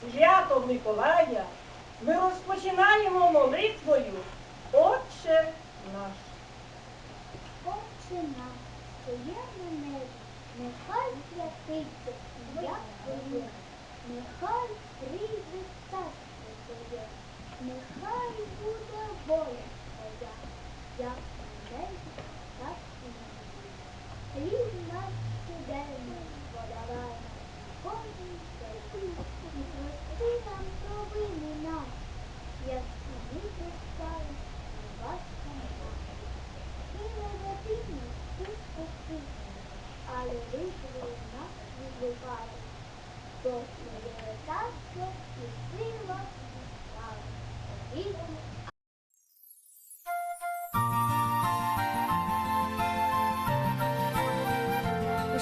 свято Миколая ми розпочинаємо молитвою Отче наш. Отче наш, що є на небі, нехай святиться, ім'я Твоє, нехай прийде царство Твоє, нехай буде воля.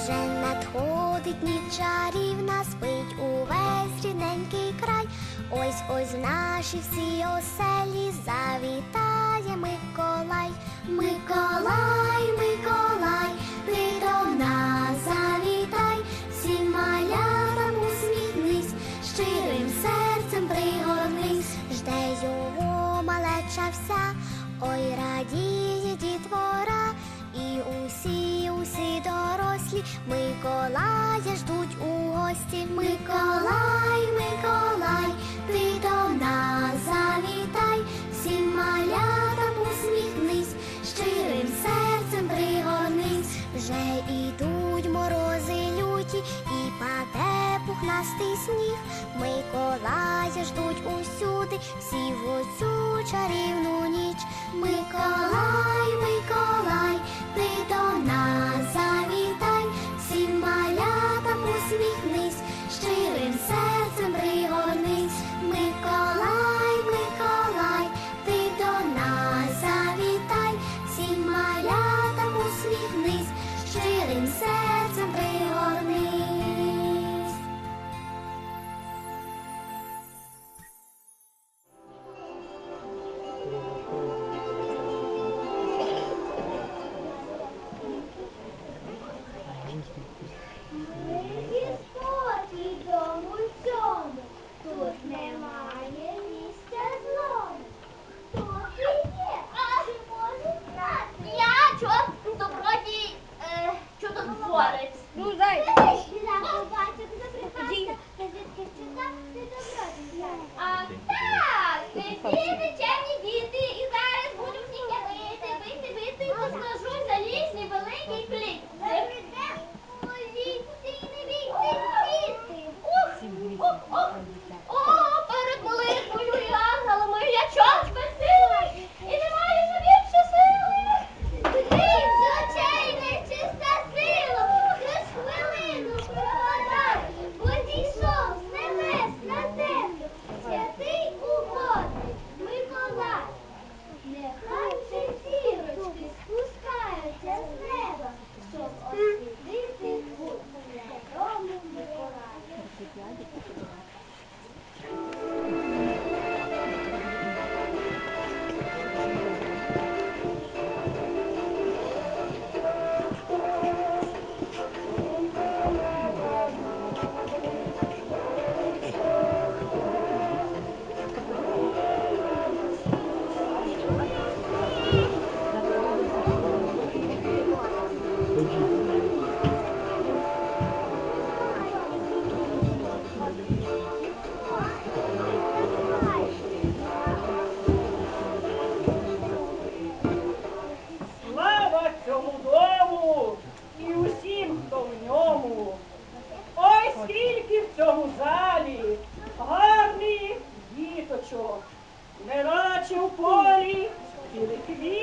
вже надходить ніч чарівна, спить увесь рідненький край. Ось ось наші всі оселі завітає Миколай, Миколай, Миколай. сріблястий сніг, Миколая ждуть усюди, всі в оцю чарівну ніч. Миколай, Миколай, ти до нас.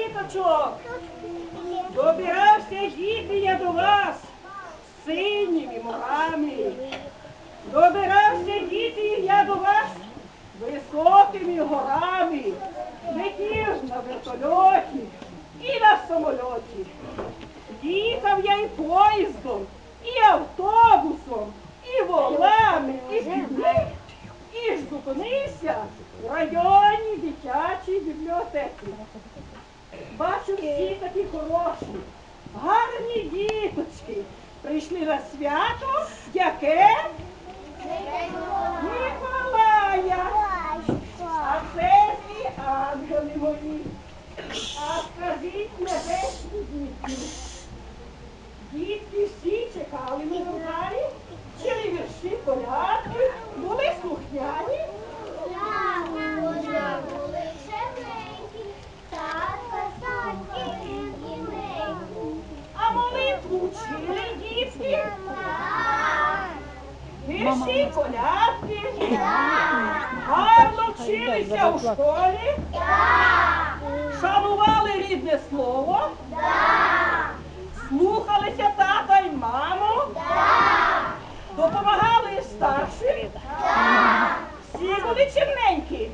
діточок, добирався діти я до вас з синіми морами. Добирався діти я до вас високими горами, летів на вертольоті і на самольоті. Їхав я і поїздом, і автобусом, і волами, і підлеткою. І ж зупинися у районній дитячій бібліотеки бачу всі такі хороші, гарні діточки. Прийшли на свято, яке Миколая. А це дві ангели мої. А скажіть небесні дітки. Вчилися у школі, шанували рідне слово, слухалися тата й маму, допомагали старшим, всі були чимненькі.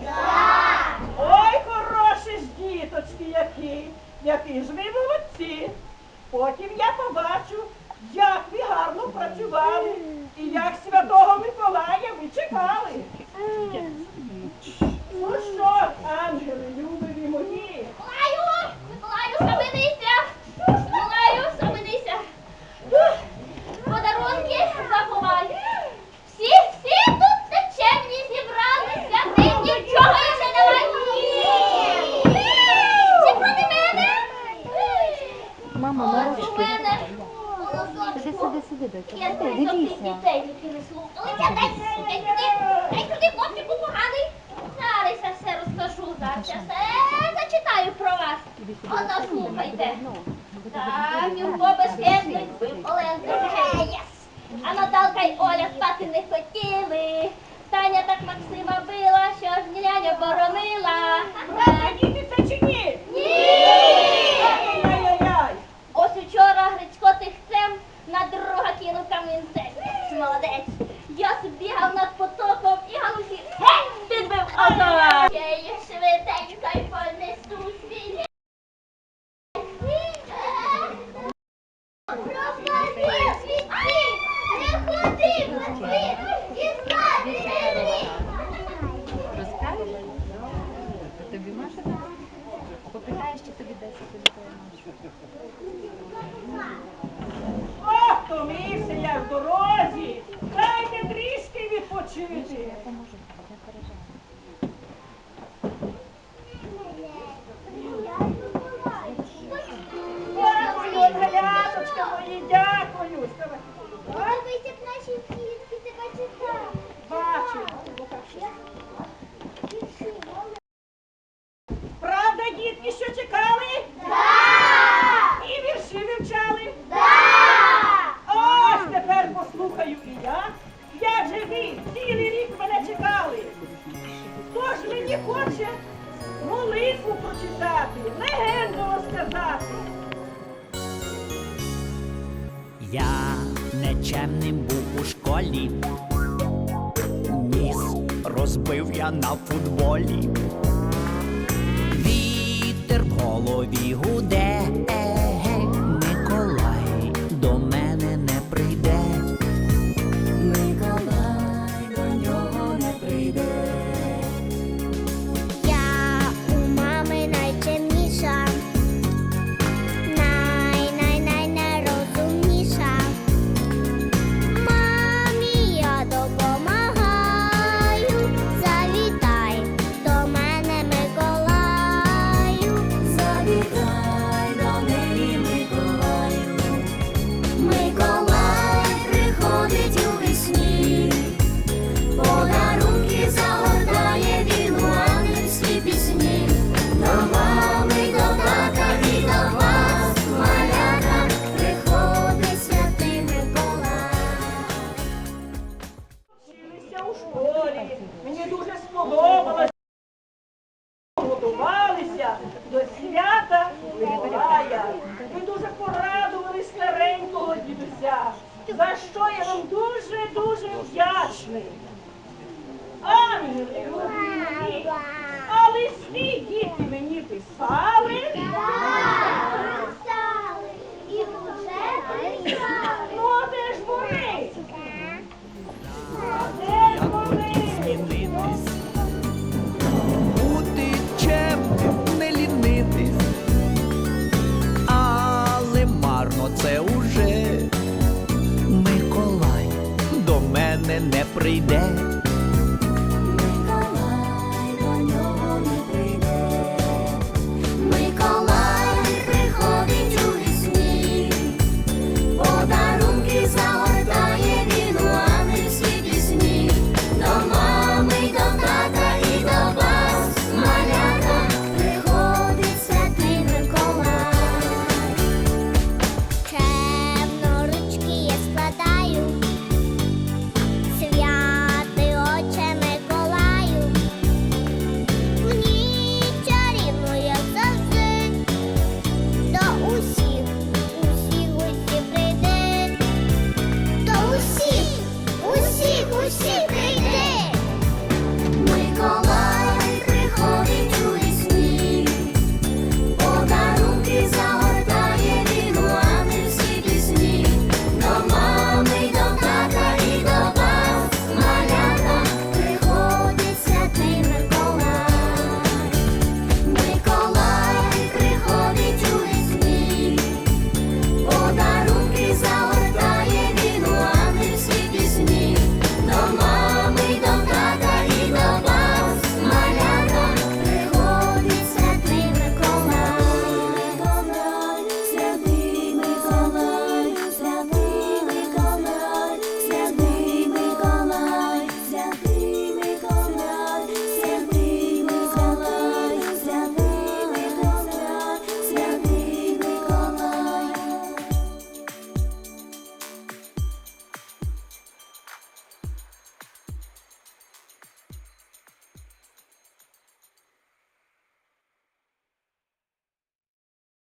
Ой, хороші ж діточки які, які ж ви молодці. Потім я побачу, як ви гарно працювали і як святого Миколая ви чекали. Ну що, ж, ангели, любові мої, Миколаю! Миколаю, схаменися! Миколаю, схаменися! Подарунки заховай! Всі, всі тут течемні зібралися, ти нічого ще давай! Всі проти мене! Мама, Ось у на мене Сиди, сиди, сиди, Я тих Дивіться. дітей, які не слухалися. Дай, дай туди, дай хлопчику поганий. Зараз я все розкажу, зараз я все зачитаю про вас. Одно слухайте. Так, Юрко безхисний, збив Оленка. Єс! А Наталка й Оля спати не хотіли. 去这些。На футболі. Вітер в голові гуде, діти мені писали. Писали, і вже писали. Ну, а де ж не лінитись, але марно це